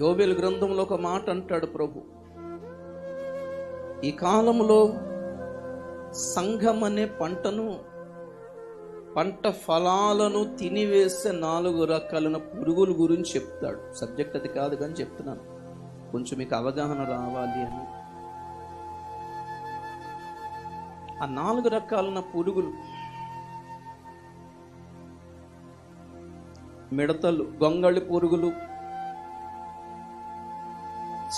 యోబేలు గ్రంథంలో ఒక మాట అంటాడు ప్రభు. ఈ కాలంలో సంఘం అనే పంటను పంట ఫలాలను తినివేసే నాలుగు రకాలైన పురుగుల గురించి చెప్తాడు. సబ్జెక్ట్ అది కాదు కానీ చెప్తున్నాను. కొంచెం మీకు అవగాహన రావాలి అని. ఆ నాలుగు రకాలైన పురుగులు మిడతలు గొంగళి పురుగులు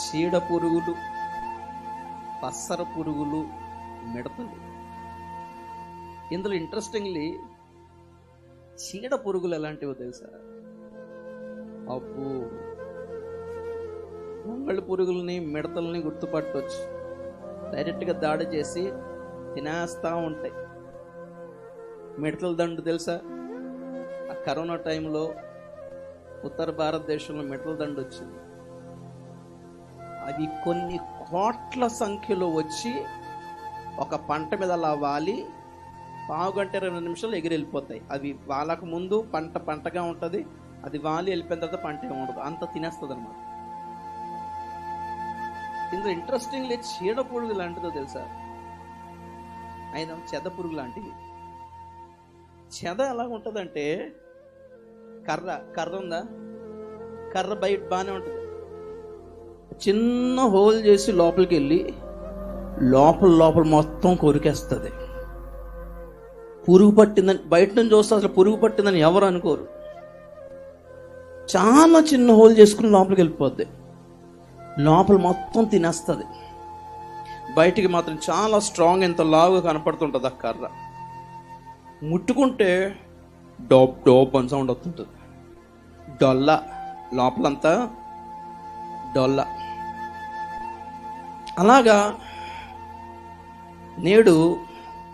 చీడ పురుగులు పసర పురుగులు మిడతలు. ఇందులో ఇంట్రెస్టింగ్లీ చీడ పురుగులు ఎలాంటివో తెలుసా? అప్పు మంగళ పురుగుల్ని మిడతల్ని గుర్తుపట్టవచ్చు డైరెక్ట్గా దాడి చేసి తినేస్తూ ఉంటాయి. మిడతల దండు తెలుసా? ఆ కరోనా టైంలో ఉత్తర భారతదేశంలో మిడతల దండు వచ్చింది అవి కొన్ని కోట్ల సంఖ్యలో వచ్చి ఒక పంట మీద అలా వాలి పావు గంట ఇరవై నిమిషాలు ఎగిరి వెళ్ళిపోతాయి. అవి వాళ్ళకు ముందు పంట పంటగా ఉంటుంది అది వాలి వెళ్ళిపోయిన తర్వాత పంట ఉండదు. అంత తినేస్తుంది అనమాట ఇందులో ఇంట్రెస్టింగ్ లేదు చీడ పురుగు లాంటిదో తెలుసా? అయినా చెద పురుగు లాంటివి చెద ఎలా ఉంటుందంటే కర్ర కర్ర ఉందా? కర్ర బయట బాగానే ఉంటుంది. చిన్న హోల్ చేసి లోపలికి వెళ్ళి లోపల లోపల మొత్తం కొరికేస్తుంది. పురుగు పట్టిందని బయట నుంచి చూస్తే అసలు పురుగు పట్టిందని ఎవరు అనుకోరు. చాలా చిన్న హోల్ చేసుకుని లోపలికి వెళ్ళిపోద్ది. లోపల మొత్తం తినేస్తుంది. బయటికి మాత్రం చాలా స్ట్రాంగ్ ఎంత లావుగా కనపడుతుంటుంది ఆ కర్ర. ముట్టుకుంటే డోప్ డోప్ అని సౌండ్ వస్తుంటుంది. డొల్ల. లోపలంతా డొల్ల. అలాగా నేడు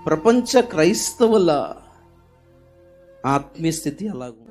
ప్రపంచ క్రైస్తవుల ఆత్మీయ స్థితి అలాగూ